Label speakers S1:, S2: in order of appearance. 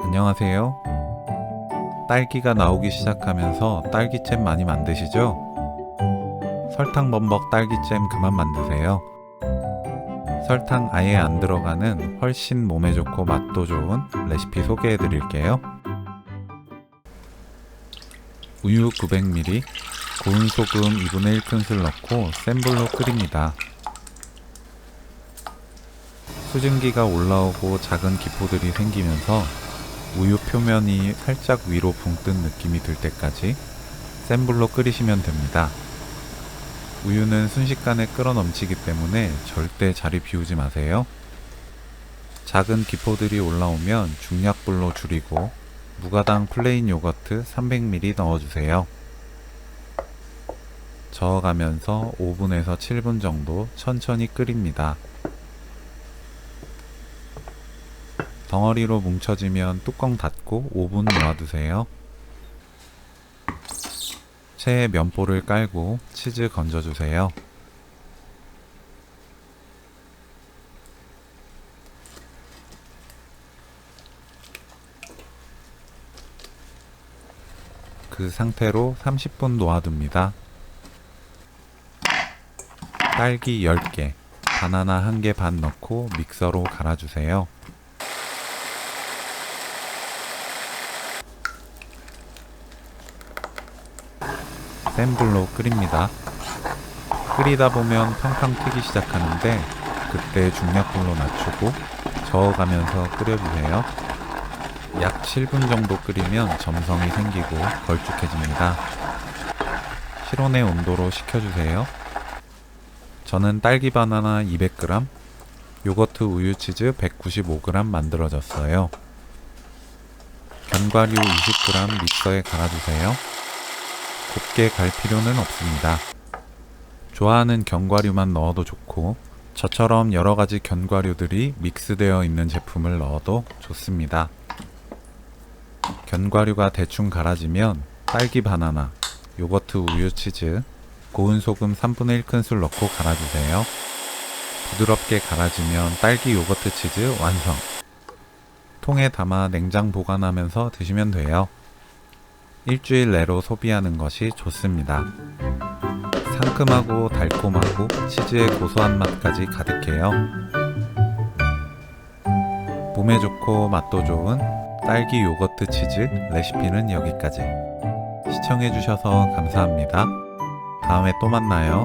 S1: 안녕하세요. 딸기가 나오기 시작하면서 딸기잼 많이 만드시죠? 설탕 범벅 딸기잼 그만 만드세요. 설탕 아예 안 들어가는 훨씬 몸에 좋고 맛도 좋은 레시피 소개해 드릴게요. 우유 900ml, 고운 소금 2분의 1큰술 넣고 센 불로 끓입니다. 수증기가 올라오고 작은 기포들이 생기면서 우유 표면이 살짝 위로 붕 뜬 느낌이 들 때까지 센 불로 끓이시면 됩니다. 우유는 순식간에 끓어 넘치기 때문에 절대 자리 비우지 마세요. 작은 기포들이 올라오면 중약불로 줄이고 무가당 플레인 요거트 300ml 넣어주세요. 저어가면서 5분에서 7분 정도 천천히 끓입니다. 덩어리로 뭉쳐지면 뚜껑 닫고 5분 놓아두세요. 체에 면보를 깔고 치즈 건져주세요. 그 상태로 30분 놓아둡니다. 딸기 10개, 바나나 1개 반 넣고 믹서로 갈아주세요. 센 불로 끓입니다. 끓이다 보면 팡팡 튀기 시작하는데 그때 중약불로 낮추고 저어가면서 끓여주세요. 약 7분 정도 끓이면 점성이 생기고 걸쭉해집니다. 실온의 온도로 식혀주세요. 저는 딸기 바나나 200g, 요거트 우유 치즈 195g 만들어졌어요. 견과류 20g 믹서에 갈아주세요. 곱게 갈 필요는 없습니다. 좋아하는 견과류만 넣어도 좋고 저처럼 여러 가지 견과류들이 믹스되어 있는 제품을 넣어도 좋습니다. 견과류가 대충 갈아지면 딸기 바나나, 요거트 우유 치즈, 고운 소금 3분의 1큰술 넣고 갈아주세요. 부드럽게 갈아지면 딸기 요거트 치즈 완성. 통에 담아 냉장 보관하면서 드시면 돼요. 일주일 내로 소비하는 것이 좋습니다. 상큼하고 달콤하고 치즈의 고소한 맛까지 가득해요. 몸에 좋고 맛도 좋은 딸기 요거트 치즈 레시피는 여기까지. 시청해주셔서 감사합니다. 다음에 또 만나요.